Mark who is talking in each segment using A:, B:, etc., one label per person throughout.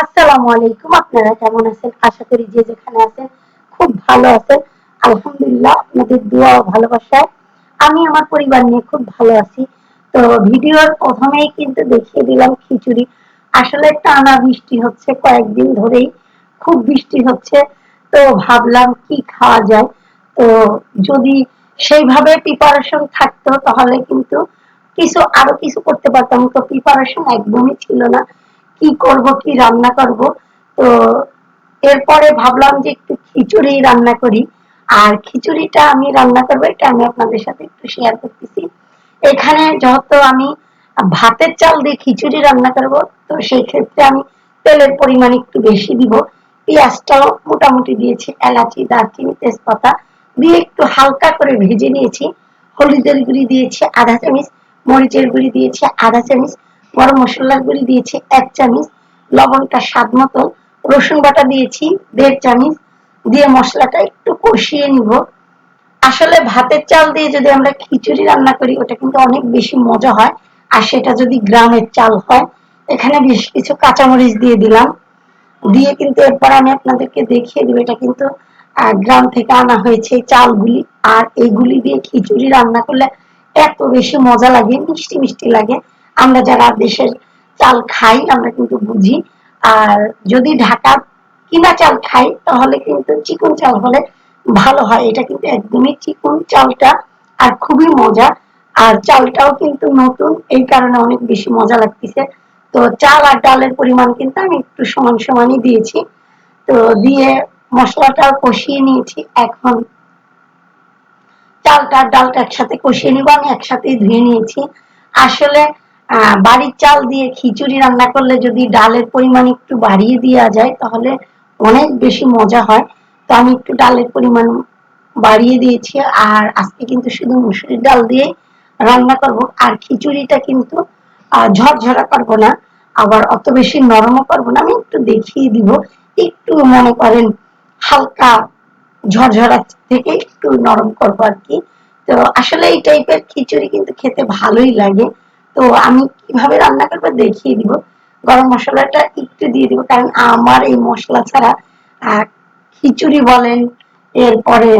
A: আসসালামু আলাইকুম, আপনারা কেমন আছেন? আশা করি যে যেখানে আছেন খুব ভালো আছেন। আলহামদুলিল্লাহ, আপনাদের দোয়া ভালোবাসায় আমি আমার পরিবার নিয়ে খুব ভালো আছি। তো ভিডিওর প্রথমেই কিন্তু দেখিয়ে দিলাম খিচুড়ি। আসলে টানা বৃষ্টি হচ্ছে, কয়েকদিন ধরেই খুব বৃষ্টি হচ্ছে। তো ভাবলাম কি খাওয়া যায়? তো যদি সেইভাবে প্রিপারেশন থাকতো, তাহলে কিন্তু কিছু, আরও কিছু করতে পারতাম। তো প্রিপারেশন একদমই ছিল না। কি করব, কি রান্না করব? তো এরপরে ভাবলাম যে একটু খিচুড়ি রান্না করি। আর খিচুড়িটা আমি রান্না করব, এটা আমি আপনাদের সাথে একটু শেয়ার করতেছি। এখানে যেহেতু আমি ভাতের চাল দিয়ে খিচুড়ি রান্না করব, তো সেই ক্ষেত্রে আমি তেলের পরিমাণ একটু বেশি দিব। পেঁয়াজটাও মোটামুটি দিয়েছি, এলাচি, দারচিনি, তেজপাতা দিয়ে একটু হালকা করে ভেজে নিয়েছি। হলুদের গুঁড়ি দিয়েছি, আধা চামচ, মরিচের গুঁড়ি দিয়েছি, আধা চামচ গরম মশলার গুঁড়ি দিয়েছি এক চামচ, লবণটা স্বাদ মতো। রসুন বাটা দিয়েছি দেড় চামচ, দিয়ে মশলাটা একটু কষিয়ে নিব। আসলে ভাতের চাল দিয়ে যদি আমরা খিচুড়ি রান্না করি, ওটা কিন্তু অনেক বেশি মজা হয়। আর সেটা যদি গ্রামের চাল হয়, এখানে বেশ কিছু কাঁচামরিচ দিয়ে দিলাম। দিয়ে কিন্তু এরপর আমি আপনাদেরকে দেখিয়ে দিব, এটা কিন্তু গ্রাম থেকে আনা হয়েছে চালগুলি। আর এইগুলি দিয়ে খিচুড়ি রান্না করলে এত বেশি মজা লাগে, মিষ্টি মিষ্টি লাগে। আমরা যারা দেশের চাল খাই, আমরা কিন্তু বুঝি। আর যদি ঢাকা কিনা চাল খাই, তাহলে কিন্তু চিকন চাল হলে ভালো হয়। এটা কিন্তু একদমই চিকন চালটা আর খুবই মজা। আর চালটাও কিন্তু নতুন, এই কারণে অনেক বেশি মজা লাগতেছে। তো চাল আর ডালের পরিমাণ কিন্তু আমি একটু সমান সমানই দিয়েছি। তো দিয়ে মশলাটা কষিয়ে নিয়েছি এখন। চালটা ডালটা একসাথে কষিয়ে নিব, আমি একসাথেই ধুয়ে নিয়েছি। আসলে বাড়ির চাল দিয়ে খিচুড়ি রান্না করলে যদি ডালের পরিমাণ একটু বাড়িয়ে দেওয়া যায়, তাহলে অনেক বেশি মজা হয়। তো আমি একটু ডালের পরিমাণ বাড়িয়ে দিয়েছি আর আজকে কিন্তু শুধু মুসুরির ডাল দিয়ে রান্না করব। আর খিচুড়িটা কিন্তু ঝরঝরা করব না, আবার অত বেশি নরমও করব না। আমি একটু দেখিয়ে দিব। একটু মনে করেন হালকা ঝরঝরা থেকে একটু নরম করব আর কি। তো আসলে এই টাইপের খিচুড়ি কিন্তু খেতে ভালোই লাগে। তো আমি কীভাবে রান্না করব দেখিয়ে দিব। গরম মশলাটা একটু দিয়ে দিব, কারণ আমার এই মশলা ছাড়া খিচুড়ি বলেন, এরপরে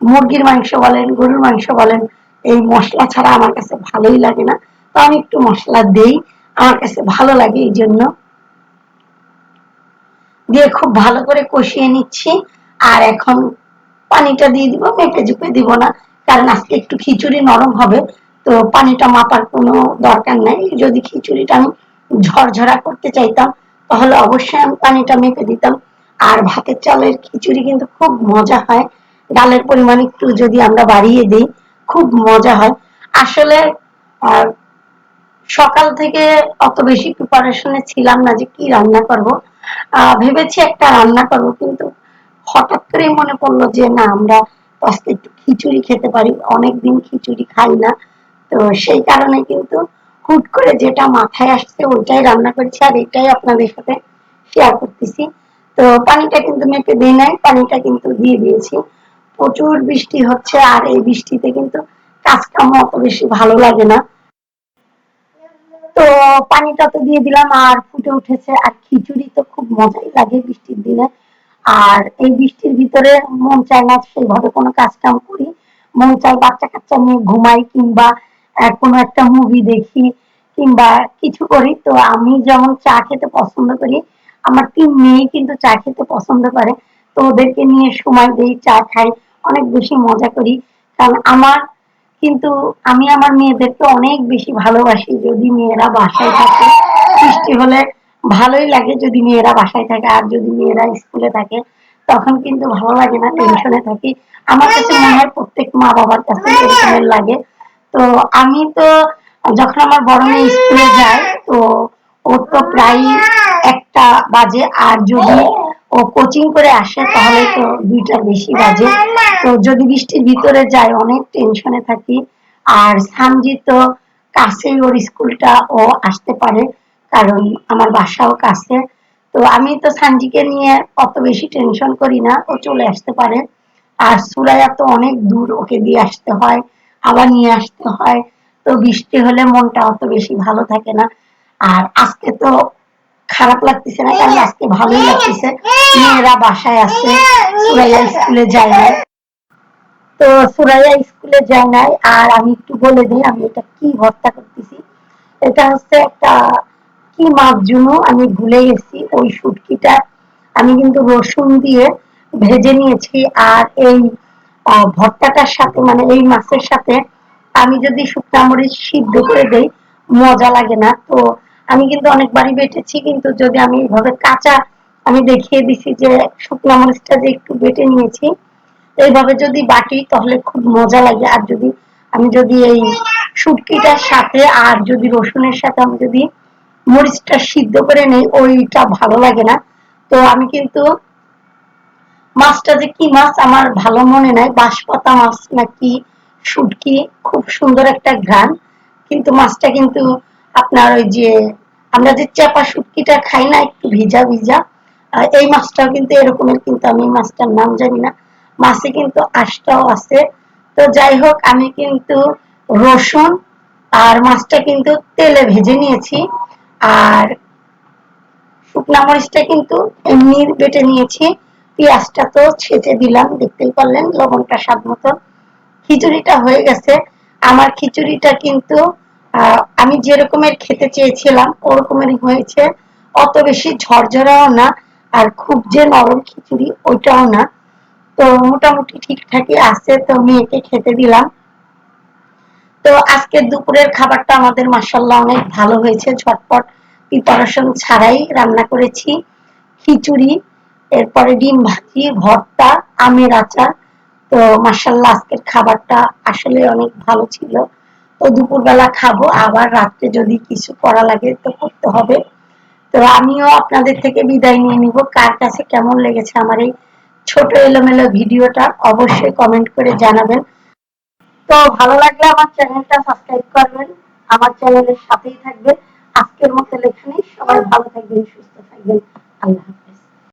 A: মুরগির মাংস বলেন, গরুর মাংস বলেন, এই মশলা ছাড়া আমার কাছে ভালোই লাগে না। তো আমি একটু মশলা দেই, আমার কাছে ভালো লাগে এই জন্য। দিয়ে খুব ভালো করে কষিয়ে নিচ্ছি, আর এখন পানিটা দিয়ে দিব মেপে জুপে দিব না, কারণ আজকে একটু খিচুড়ি নরম হবে। তো পানিটা মাপার কোনো দরকার নাই। যদি খিচুড়িটা আমি ঝরঝরা করতে চাইতাম, তাহলে অবশ্যই আমি পানিটা মেপে দিতাম। আর ভাতের চালের খিচুড়ি কিন্তু খুব মজা হয়। ডালের পরিমাণ একটু যদি আমরা বাড়িয়ে দিই, খুব মজা হয়। আসলে সকাল থেকে অত বেশি প্রিপারেশনে ছিলাম না যে কি রান্না করব। ভেবেছি একটা রান্না করব, কিন্তু হঠাৎ করে মনে পড়ল যে না, আমরা আজকে একটু খিচুড়ি খেতে পারি। অনেকদিন খিচুড়ি খাই না। তো সেই কারণে কিন্তু হুট করে যেটা মাথায় আসছে ওইটাই রান্না করেছি আর এটাই আপনাদের সাথে শেয়ার করতেছি। তো পানিটা কিন্তু মেপে দিই নাই, পানিটা কিন্তু দিয়ে দিয়েছি। প্রচুর বৃষ্টি হচ্ছে আর এই বৃষ্টিতে কিন্তু কাজ কাম অত বেশি ভালো লাগে না। তো পানিটা তো দিয়ে দিলাম আর ফুটে উঠেছে আর খিচুড়ি তো খুব মজাই লাগে বৃষ্টির দিনে। আর এই বৃষ্টির ভিতরে মন চায় না সেইভাবে কোনো কাজ কাম করি। মন চায় বাচ্চা কাচ্চা নিয়ে ঘুমাই কিংবা কোনো একটা মুভি দেখি কিংবা কিছু করি, তো আমি যেমন চা খেতে পছন্দ করি, আমার তিন মেয়ে কিন্তু চা খেতে পছন্দ করে, তো ওদেরকে নিয়ে সময় দিই, চা খাই, অনেক বেশি মজা করি। কারণ আমার কিন্তু, আমি আমার মেয়েদেরকে অনেক বেশি ভালোবাসি, যদি মেয়েরা বাসায় থাকে, বৃষ্টি হলে ভালোই লাগে যদি মেয়েরা বাসায় থাকে, আর যদি মেয়েরা স্কুলে থাকে, তখন কিন্তু ভালো লাগে না টেনশনে থাকি। আমার কাছে মনে হয় প্রত্যেক মা বাবার কাছে লাগে। তো আমি তো যখন আমার বড় মেয়ে স্কুলে যায়, তো ওর তো প্রায় একটা বাজে আর যদি ও কোচিং করে আসে, তাহলে তো দুইটার বেশি বাজে। তো যদি বৃষ্টির ভিতরে যায়, অনেক টেনশনে থাকি। আর সানজি তো কাছেই ওর স্কুলটা, ও আসতে পারে, কারণ আমার বাসাও কাছে। তো আমি তো সানজিকে নিয়ে অত বেশি টেনশন করি না, ও চলে আসতে পারে। আর সুরাইয়া তো অনেক দূর ওকে দিয়ে আসতে হয়। আবার নিয়ে আসতে হয়। তো বৃষ্টি হলে মনটা অত বেশি ভালো থাকে না। আর আজকে তো খারাপ লাগতেছে না, কারণ আজকে ভালোই লাগতেছে। মেয়েরা বাসায় আছে, সুরাইয়া স্কুলে যায় না তো সুরাইয়া স্কুলে যায় নাই, আর আমি একটু বলে দিই, আমি এটা কি ভর্তা করতেছি। এটা হচ্ছে একটা কি মাছ জুনো, আমি ভুলে গেছি, ওই শুটকিটা আমি কিন্তু রসুন দিয়ে ভেজে নিয়েছি, আর এই ভর্তাটার সাথে মানে এই মাছের সাথে আমি যদি শুকনা মরিচ সিদ্ধ করে দেই, মজা লাগে না। তো আমি কিন্তু অনেকবারই বেটেছি, কিন্তু যদি আমি এইভাবে কাঁচা আমি দেখিয়ে দিছি যে শুকনা মরিচটা যে একটু বেটে নিয়েছি, এইভাবে যদি বাটি, তাহলে খুব মজা লাগে। আর যদি আমি যদি এই শুটকিটার সাথে আর যদি রসুনের সাথে আমি যদি মরিচটা সিদ্ধ করে নেই, ওইটা ভালো লাগে না। তো আমি কিন্তু মাছটা যে কি মাছ আমার ভালো মনে নাই, বাঁশপাতা মাছ নাকি শুটকি, খুব সুন্দর একটা ঘ্রাণ। কিন্তু মাছটা কিন্তু আপনার ওই যে, আমরা যে চাপা শুটকিটা খাই না, একটু ভিজা ভিজা এই মাছটাও কিন্তু এরকমের, কিন্তু আমি মাছটার নাম জানি না। মাছে কিন্তু আশটাও আছে। তো যাই হোক, আমি কিন্তু রসুন আর মাছটা কিন্তু তেলে ভেজে নিয়েছি। আর শুকনা মরিচটা কিন্তু এমনি বেটে নিয়েছি। পেঁয়াজটা তো ছেঁচে দিলাম, দেখতেই পারলেন লবণটা স্বাদ মতো। খিচুড়িটা হয়ে গেছে। আমার খিচুড়িটা কিন্তু আমি যে রকমের খেতে চেয়েছিলাম, ওরকমেরই হয়েছে। অত বেশি ঝরঝরাও না, আর খুব যে নরম খিচুড়ি, ওইটাও না। তো মোটামুটি ঠিকঠাকই আছে, তো মেয়েকে খেতে দিলাম। তো আজকে দুপুরের খাবারটা আমাদের মাসাল্লাহ অনেক ভালো হয়েছে, ঝটপট প্রিপারেশন ছাড়াই রান্না করেছি। খিচুড়ি এরপরে ডিম ভাজি, ভর্তা, আমের আচার। তো মাসাল্লাহ আজকের খাবারটা আসলে অনেক ভালো ছিল। তো দুপুরবেলা খাব, আবার রাত্রে যদি কিছু করা লাগে তো করতে হবে। তো আমিও আপনাদের থেকে বিদায় নিয়ে নিব। কার কাছে কেমন লেগেছে আমার এই ছোট এলোমেলো ভিডিওটা অবশ্যই কমেন্ট করে জানাবেন। তো ভালো লাগলে আমার চ্যানেলটা সাবস্ক্রাইব করবেন। আমার চ্যানেলের সাথেই থাকবেন। আজকের মতো এখানেই। সবাই ভালো থাকবেন, সুস্থ থাকবেন।